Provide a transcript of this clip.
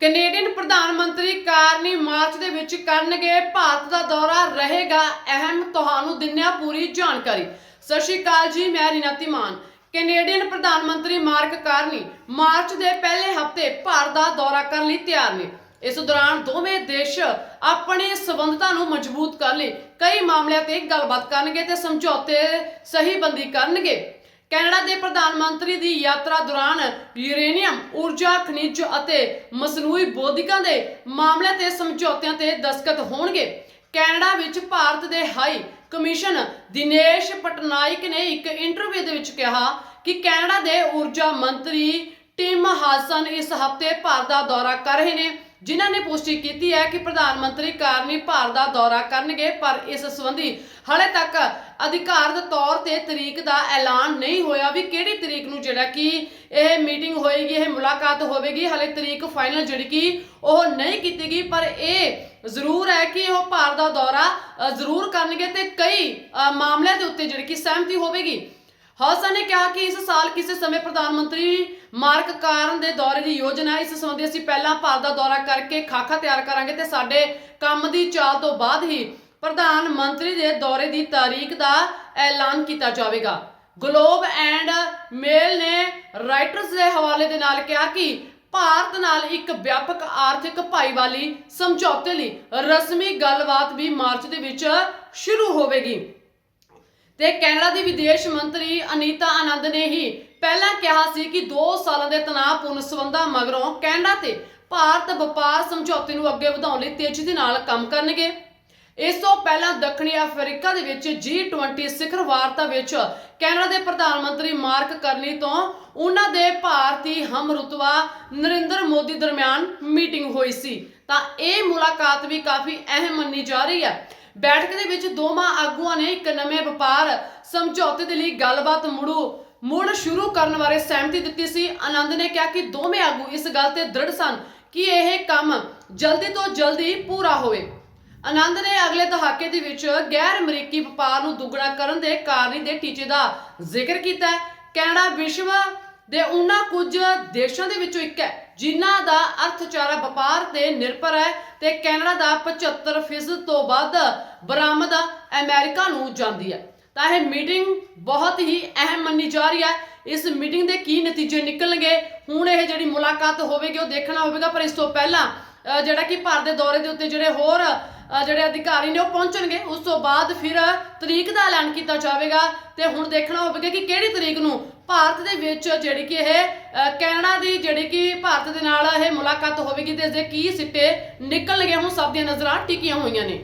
Canadian ਪ੍ਰਧਾਨ ਮੰਤਰੀ Carney March ਦੇ ਵਿੱਚ ਕਰਨਗੇ ਭਾਰਤ ਦਾ ਦੌਰਾ, ਰਹੇਗਾ ਅਹਿਮ ਤੁਹਾਨੂੰ ਦਿੰਨਿਆ ਪੂਰੀ ਜਾਣਕਾਰੀ। ਸਤਿ ਸ਼੍ਰੀ ਅਕਾਲ ਜੀ, ਮੈਂ ਰੀਨਾ ਮਾਨ ਕੈਨੇਡੀਅਨ ਪ੍ਰਧਾਨ ਮੰਤਰੀ ਮਾਰਕ ਕਾਰਨੀ ਮਾਰਚ ਦੇ ਪਹਿਲੇ ਹਫ਼ਤੇ ਭਾਰਤ ਦਾ ਦੌਰਾ ਕਰਨ ਲਈ ਤਿਆਰ ਨੇ। ਇਸ ਦੌਰਾਨ ਦੋਵੇਂ ਦੇਸ਼ ਆਪਣੇ ਸਬੰਧਤਾਂ ਨੂੰ ਮਜ਼ਬੂਤ ਕਰਨ ਲਈ ਕਈ ਮਾਮਲਿਆਂ ਤੇ ਗੱਲਬਾਤ ਕਰਨਗੇ ਤੇ ਸਮਝੌਤੇ ਸਹੀਬੰਦੀ ਕਰਨਗੇ। ਕੈਨੇਡਾ ਦੇ ਪ੍ਰਧਾਨ ਮੰਤਰੀ ਦੀ ਯਾਤਰਾ ਦੌਰਾਨ ਯੂਰੇਨੀਅਮ ਊਰਜਾ, ਖਣਿਜ ਅਤੇ ਮਸਨੂਈ ਬੋਧਿਕਾਂ ਦੇ ਮਾਮਲਿਆਂ ਤੇ ਸਮਝੌਤਿਆਂ ਤੇ ਦਸਤਖਤ ਹੋਣਗੇ। ਕੈਨੇਡਾ ਵਿੱਚ ਭਾਰਤ ਦੇ ਹਾਈ ਕਮਿਸ਼ਨ ਦਿਨੇਸ਼ ਪਟਨਾਇਕ ਨੇ ਇੱਕ ਇੰਟਰਵਿਊ ਦੇ ਵਿੱਚ ਕਿਹਾ ਕਿ ਕੈਨੇਡਾ ਦੇ ਊਰਜਾ ਮੰਤਰੀ ਟਿਮ ਹਾਸਨ ਇਸ ਹਫ਼ਤੇ ਭਾਰਤ ਦਾ ਦੌਰਾ ਕਰ ਰਹੇ ਨੇ। ਜਿਨ੍ਹਾਂ ਨੇ ਪੁਸ਼ਟੀ ਕੀਤੀ ਹੈ ਕਿ ਪ੍ਰਧਾਨ ਮੰਤਰੀ ਕਾਰਨੀ ਭਾਰਤ ਦਾ ਦੌਰਾ ਕਰਨਗੇ, ਪਰ ਇਸ ਸੰਬੰਧੀ ਹਾਲੇ ਤੱਕ ਅਧਿਕਾਰਤ ਤੌਰ ਤੇ ਤਰੀਕ ਦਾ ਐਲਾਨ ਨਹੀਂ ਹੋਇਆ। ਵੀ ਕਿਹੜੀ ਤਰੀਕ ਨੂੰ ਜਿਹੜਾ ਕਿ ਇਹ ਮੀਟਿੰਗ ਹੋਏਗੀ, ਇਹ ਮੁਲਾਕਾਤ ਹੋਵੇਗੀ, ਹਾਲੇ ਤਰੀਕ ਫਾਈਨਲ ਜਿਹੜੀ ਕਿ ਉਹ ਨਹੀਂ ਕੀਤੀ ਗਈ, ਪਰ ਇਹ ਜ਼ਰੂਰ ਹੈ ਕਿ ਉਹ ਭਾਰਤ ਦਾ ਦੌਰਾ ਜ਼ਰੂਰ ਕਰਨਗੇ ਤੇ ਕਈ ਮਾਮਲਿਆਂ ਦੇ ਉੱਤੇ ਜਿਹੜੀ ਕਿ ਸਹਿਮਤੀ ਹੋਵੇਗੀ। ਹੌਸਾ ਨੇ ਕਿਹਾ ਕਿ ਇਸ ਸਾਲ ਕਿਸੇ ਸਮੇਂ ਪ੍ਰਧਾਨ ਮੰਤਰੀ ਮਾਰਕ ਕਾਰਨ ਦੇ ਦੌਰੇ ਦੀ ਯੋਜਨਾ ਇਸ ਸੰਬੰਧੀ ਅਸੀਂ ਪਹਿਲਾਂ ਭਾਰਤ ਦਾ ਦੌਰਾ ਕਰਕੇ ਖਾਕਾ ਤਿਆਰ ਕਰਾਂਗੇ ਤੇ ਸਾਡੇ ਕੰਮ ਦੀ ਚਾਲ ਤੋਂ ਬਾਅਦ ਹੀ ਪ੍ਰਧਾਨ ਮੰਤਰੀ ਦੇ ਦੌਰੇ ਦੀ ਤਾਰੀਖ ਦਾ ਐਲਾਨ ਕੀਤਾ ਜਾਵੇਗਾ। ਗਲੋਬ ਐਂਡ ਮੇਲ ਨੇ ਰਾਈਟਰਸ ਦੇ ਹਵਾਲੇ ਦੇ ਨਾਲ ਕਿਹਾ ਕਿ ਭਾਰਤ ਨਾਲ ਇੱਕ ਵਿਆਪਕ ਆਰਥਿਕ ਭਾਈਵਾਲੀ ਸਮਝੌਤੇ ਲਈ ਰਸਮੀ ਗੱਲਬਾਤ ਵੀ ਮਾਰਚ ਦੇ ਵਿੱਚ ਸ਼ੁਰੂ ਹੋਵੇਗੀ। ਤੇ ਕੈਨੇਡਾ ਦੀ ਵਿਦੇਸ਼ ਮੰਤਰੀ ਅਨੀਤਾ ਆਨੰਦ ਨੇ ਹੀ ਪਹਿਲਾਂ ਕਿਹਾ ਸੀ ਕਿ 2 ਸਾਲਾਂ ਦੇ ਤਣਾਅਪੂਰਨ ਸਬੰਧਾਂ ਮਗਰੋਂ ਕੈਨੇਡਾ ਤੇ ਭਾਰਤ ਵਪਾਰ ਸਮਝੌਤੇ ਨੂੰ ਅੱਗੇ ਵਧਾਉਣ ਲਈ ਤੇਜ਼ੀ ਦੇ ਨਾਲ ਕੰਮ ਕਰਨਗੇ। ਇਸ ਤੋਂ ਪਹਿਲਾਂ ਦੱਖਣੀ ਅਫਰੀਕਾ ਦੇ ਵਿੱਚ G20 ਸਿਖਰ ਵਾਰਤਾ ਵਿੱਚ ਕੈਨੇਡਾ ਦੇ ਪ੍ਰਧਾਨ ਮੰਤਰੀ ਮਾਰਕ ਕਰਨੀ ਤੋਂ ਉਹਨਾਂ ਦੇ ਭਾਰਤੀ ਹਮਰੁਤਬਾ ਨਰਿੰਦਰ ਮੋਦੀ ਦਰਮਿਆਨ ਮੀਟਿੰਗ ਹੋਈ ਸੀ। ਤਾਂ ਇਹ ਮੁਲਾਕਾਤ ਵੀ ਕਾਫੀ ਅਹਿਮ ਮੰਨੀ ਜਾ ਰਹੀ ਹੈ। ਬੈਠਕ ਦੇ ਵਿੱਚ ਦੋਵਾਂ ਆਗੂਆਂ ਨੇ ਇੱਕ ਨਵੇਂ ਵਪਾਰ ਸਮਝੌਤੇ ਦੇ ਲਈ ਗੱਲਬਾਤ ਮੁੜੂ। ਮੁੜ ਸ਼ੁਰੂ ਕਰਨ ਬਾਰੇ ਸਹਿਮਤੀ ਦਿੱਤੀ ਸੀ। ਆਨੰਦ ਨੇ ਕਿਹਾ ਕਿ ਦੋਵੇਂ ਆਗੂ ਇਸ ਗੱਲ ਤੇ ਦ੍ਰਿੜ ਸਨ ਕਿ ਇਹ ਕੰਮ ਜਲਦੀ ਤੋਂ ਜਲਦੀ ਪੂਰਾ ਹੋਵੇ। ਆਨੰਦ ਨੇ ਅਗਲੇ ਦਹਾਕੇ ਦੇ ਵਿੱਚ ਗੈਰ ਅਮਰੀਕੀ ਵਪਾਰ ਨੂੰ ਦੁੱਗਣਾ ਕਰਨ ਦੇ ਕਾਰਨੀ ਦੇ ਟੀਚੇ ਦਾ ਜ਼ਿਕਰ ਕੀਤਾ ਹੈ। ਕੈਨੇਡਾ ਵਿਸ਼ਵ ਦੇ ਉਹਨਾਂ ਕੁਝ ਦੇਸ਼ਾਂ ਦੇ ਵਿੱਚੋਂ ਇੱਕ ਹੈ, ਜਿਨ੍ਹਾਂ ਦਾ ਅਰਥਚਾਰਾ ਵਪਾਰ ਤੇ ਨਿਰਭਰ ਹੈ ਤੇ ਕੈਨੇਡਾ ਦਾ 75% ਤੋਂ ਵੱਧ ਬਰਾਮਦ ਅਮਰੀਕਾ ਨੂੰ ਜਾਂਦੀ ਹੈ। ਤਾਂ ਇਹ ਮੀਟਿੰਗ ਬਹੁਤ ਹੀ ਅਹਿਮ ਮੰਨੀ ਜਾ ਰਹੀ ਹੈ। ਇਸ ਮੀਟਿੰਗ ਦੇ ਕੀ ਨਤੀਜੇ ਨਿਕਲਣਗੇ? ਹੁਣ ਇਹ ਜਿਹੜੀ ਮੁਲਾਕਾਤ ਹੋਵੇਗੀ, ਉਹ ਦੇਖਣਾ ਹੋਵੇਗਾ, ਪਰ ਇਸ ਤੋਂ ਪਹਿਲਾਂ ਜਿਹੜਾ ਕਿ ਭਾਰਤ ਦੇ ਦੌਰੇ ਦੇ ਉੱਤੇ ਜਿਹੜੇ ਹੋਰ ਜਿਹੜੇ ਅਧਿਕਾਰੀ ਨੇ, ਉਹ ਪਹੁੰਚਣਗੇ। ਉਸ ਤੋਂ ਬਾਅਦ ਫਿਰ ਤਰੀਕ ਦਾ ਐਲਾਨ ਕੀਤਾ ਜਾਵੇਗਾ ਤੇ ਹੁਣ ਦੇਖਣਾ ਹੋਵੇਗਾ ਕਿ ਕਿਹੜੀ ਤਰੀਕ ਨੂੰ ਭਾਰਤ ਦੇ ਵਿੱਚ ਜਿਹੜੀ ਕਿ ਇਹ ਕੈਨੇਡਾ ਦੀ ਜਿਹੜੀ ਕਿ ਭਾਰਤ ਦੇ ਨਾਲ ਇਹ ਮੁਲਾਕਾਤ ਹੋਵੇਗੀ ਤੇ ਇਸ ਦੇ ਕੀ ਸਿੱਟੇ ਨਿਕਲਣਗੇ। ਹੁਣ ਸਭ ਦੀਆਂ ਨਜ਼ਰਾਂ ਟਿਕੀਆਂ ਹੋਈਆਂ ਨੇ।